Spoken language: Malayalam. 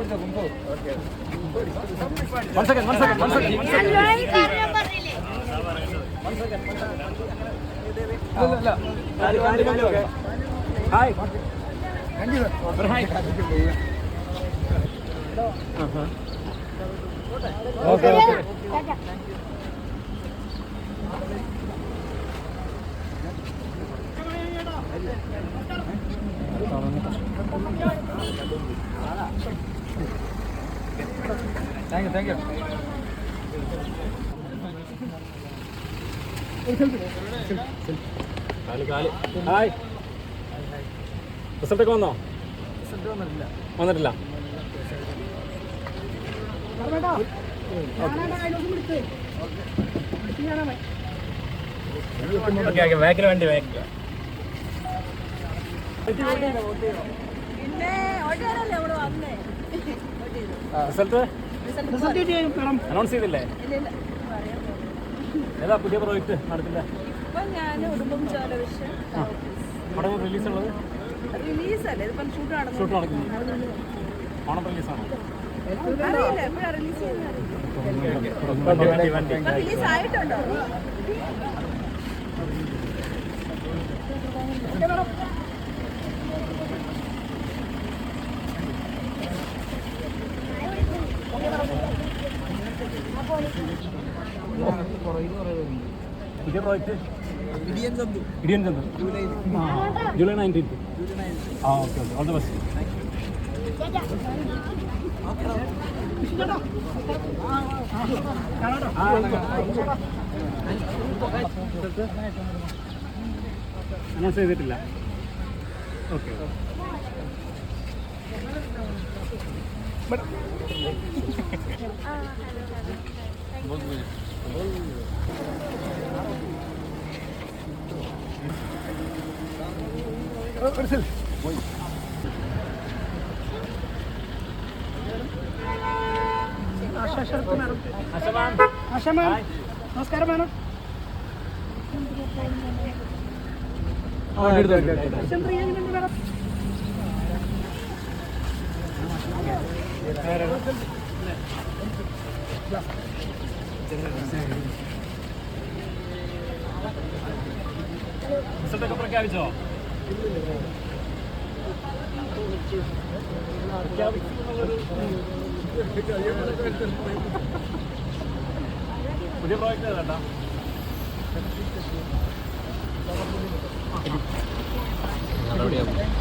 One second, one second, one second. അല്ലോയി കാരണം പറഞ്ഞില്ലേ hi okay okay thank you thank you hi. റിസൾട്ടൊക്കെ വന്നോ? വന്നിട്ടില്ല. ബാക്കിൽ വേണ്ടി വന്നേ? റിസൾട്ട്? അനൗൺസ് ചെയ്തില്ലേ? ഏതാ പുതിയ പ്രോജക്റ്റ് ഇപ്പൊ വിഷയം പടം റിലീസ് ഉള്ളത്? റിലീസ് അല്ലേ? ഇതിപ്പം ഷൂട്ട് നടന്നു. ഷൂട്ട് നടക്കുന്നു. ഓണം റിലീസാണോ അറിയില്ല. എപ്പോഴാ റിലീസ് ചെയ്യുന്നത്? വണ്ടി വണ്ടി വണ്ടി റിലീസ് പുതിയ പ്രോജക്റ്റ് ഇടിയൻ ചന്തു. ആ ജൂലൈ നയന്റീൻത്ത് ആ okay okay. All the best announce ചെയ്തിട്ടില്ല. ഓക്കെ ഹായ് നമസ്കാരം മാനം ആ എടുത്തു എങ്ങനെയുണ്ട് മാഡം റിസൾട്ടൊക്കെ പ്രഖ്യാപിച്ചോ? പുതിയ പ്രോജക്റ്റ് ഏതാ